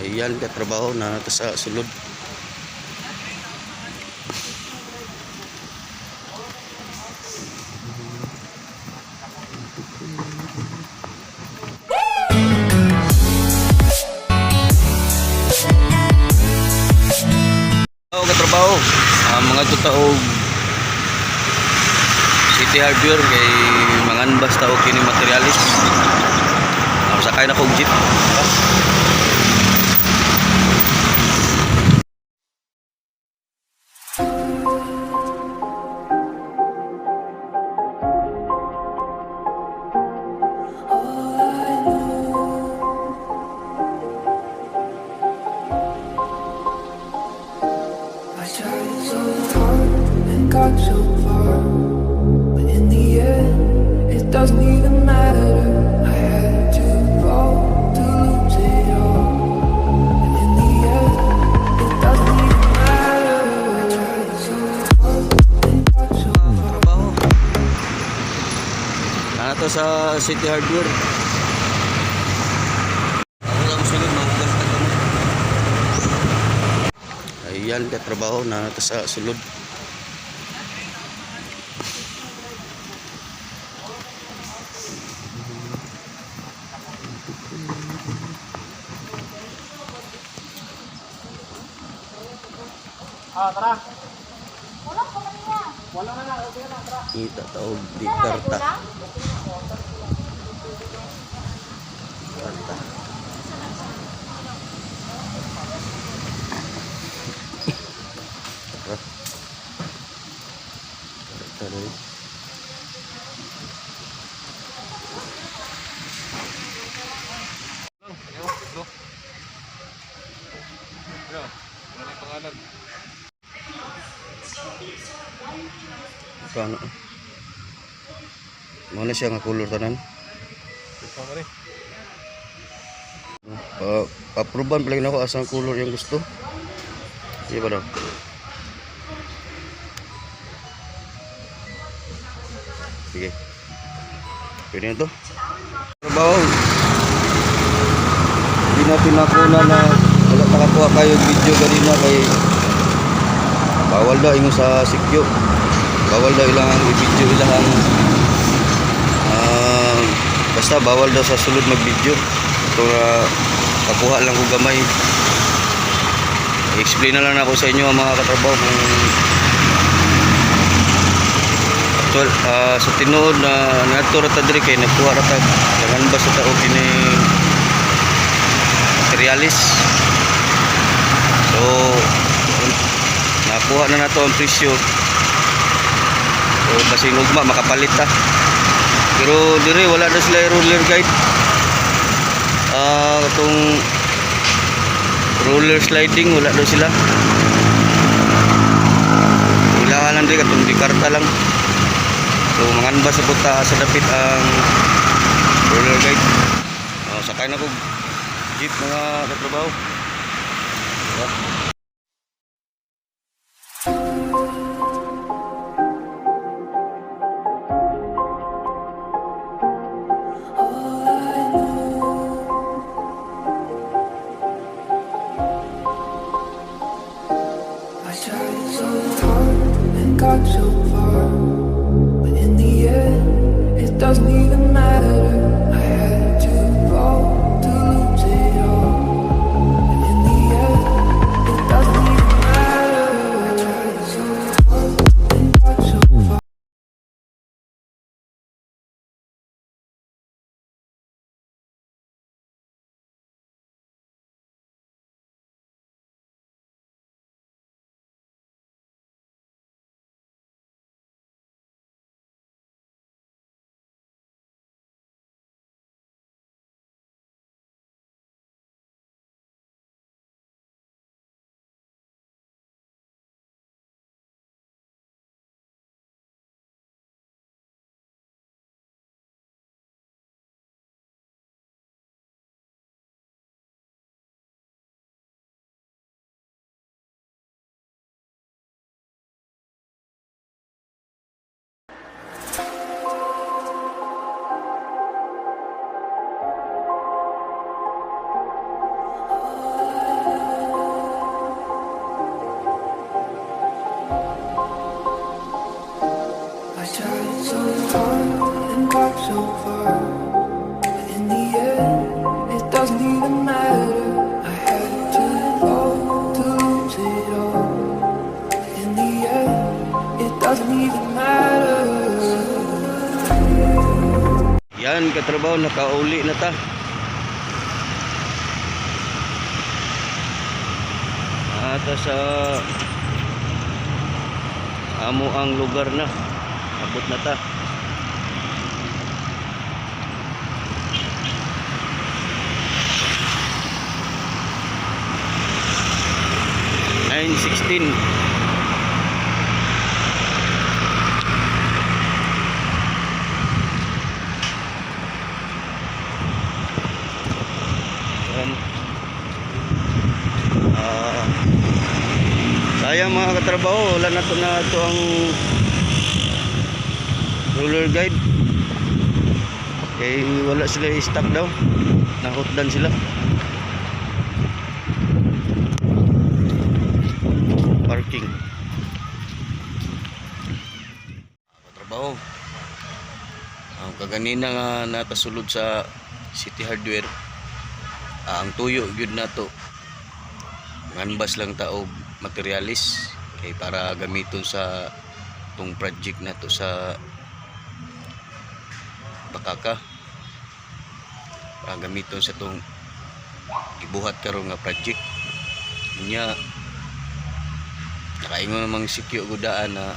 Ayan, katrabaho na nato sa sulod. Ako katrabaho, ah, mga tutaog City Hardware kay mangan basta og kini materialis. Ah, sakay na kog jeep. Sa City Hardware. Ako lang sunod. Ayan katrabaho na nato sa sulod. Kita taog di karta. Karta. Ah. Karta rin. Kano? Mo na siya nga color tanan. Pa paproban pala ako asang color yung gusto. Sige ba daw? Sige. Pwede na to? Trabaho. Hindi natin nakuna na wala nakakuha kayo video kanina kay bawal daw ingon sa sikyo bawal daw ilang i-video ilang ah, basta bawal daw sa sulod mag-video. Ito na kakuha lang ko gamay. I-explain na lang ako sa inyo mga katrabaho kung actual ah, sa tinuod na nato rata diri kay nagkuha rata jangan ba sa tao kini materialis? So nakuha na nato ang presyo so basing ugma makapalit ta pero dire wala na sila roller guide. Ah katong roller sliding wala daw sila. Kailangan lang din katong di karta lang. So mangan ba sa puta sa dapit ang roller guide. Oh, sakay na ko. Jeep mga katrabaho got so far, but in the end, it doesn't even matter. I had to Yan katrabaho nakauli na ta. Ata sa amo ang lugar na. Abot na ta. Nine sixteen. Ah, sayang mga katrabaho, wala na to na to ang roller guide. Eh, wala sila i-stock daw. Nahotdan sila. Parking. Katrabaho. Ang kaganina nga nakasulod sa City Hardware Ah, ang tuyo gyud nato nganbas lang taog materialis kay para gamiton sa tong project nato sa Bakaka para gamiton sa tong ibuhat karon nga project. Nya nakaingon namang sikyo gudaan na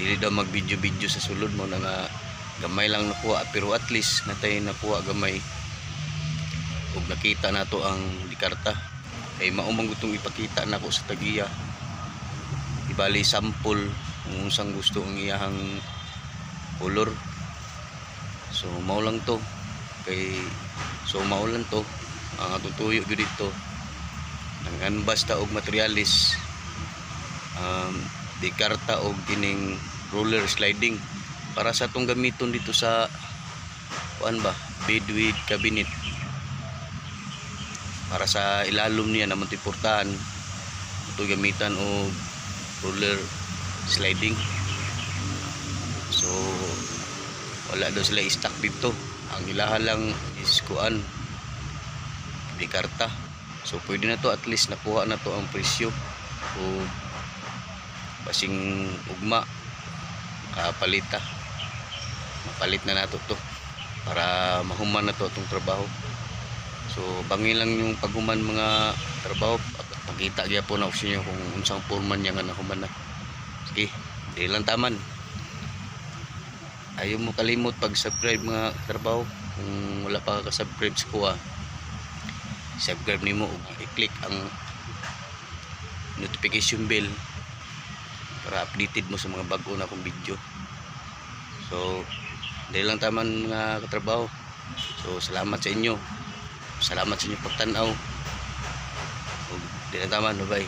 dili daw mag video video sa sulod mo na nga gamay lang nakuha. Pero at least natay nakuha gamay. Ug nakita na to ang dikarta kay maumang gutong ipakita nako sa tagiya ibali sample kung unsang gusto ang iyahang color so mao lang to. Kay so mao lang to. Ang atutuyo gyud dito. Nang canvas ta og materialis. Um, dikarta og kining roller sliding. Para sa tong gamiton dito sa kuan ba bed with cabinet. Para sa ilalom niya na mantipurtahan ito gamitan o roller sliding. So wala daw sila stock dito. Ang ilahan lang is kuan di karta. So pwede na to at least nakuha na to ang presyo. O basing ugma kapalita. Mapalit na nato to para mahuman na to itong trabaho. So bangin lang yung paghuman mga trabaho. Pakita gyud po na sa inyo kung unsang foreman niya nga nahuman na. Sige, di lang taman. Ayaw mo kalimot pag-subscribe mga trabaho kung wala pa ka subscribe sa kuha. Subscribe nimo ug i-click ang notification bell para updated mo sa mga bago na kong video. So, dahil lang taman mga katrabaho. So, salamat sa inyo. Salamat sa inyong pagtanaw. Ug di na taman babay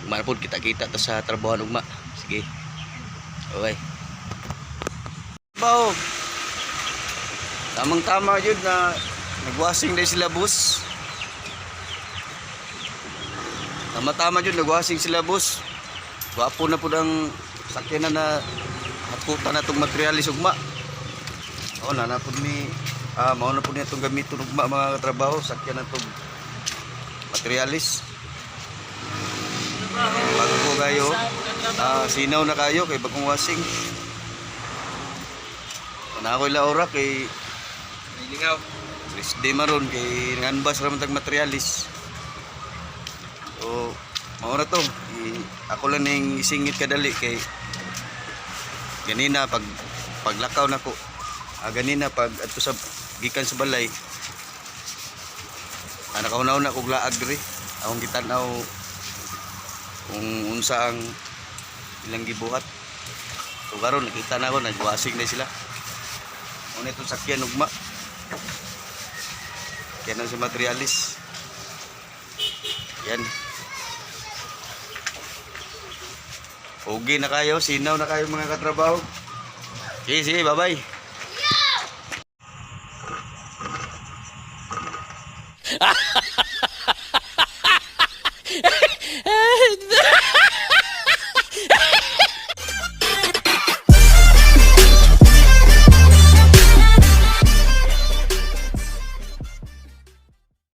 ug manapod kita kita ta sa trabaho ugma sige. Bye bao tamang tama yun na nagwasing na sila bus tama tama yun nagwasing sila bus gwapo na po ang sakyanan na hakutan na itong materialis ugma o na na po ni Ah, mao na po niya itong gamiton ugma mga katrabaho, sakyan na itong materialis. Bago po kayo, ah, sinaw na kayo kay bagong wasing. Na ako ila ora kay Lingaw. Chris Di maron kay nganbas ra man tag materialis. So, mao na to. I, ako lang ning isingit kadali kay ganina pag paglakaw nako. Ah, ganina pag ato sa gikan sa balay. Ah, nakaunaw na kog laag diri. Akong gitanaw kung unsa ang ilang gibuhat. So karon nakita na ako nagwasing na sila. Ano itong sakyan ugma. Ang si materialis. Yan. Pogi na kayo, sinaw na kayo mga katrabaho. Sige, sige, bye-bye.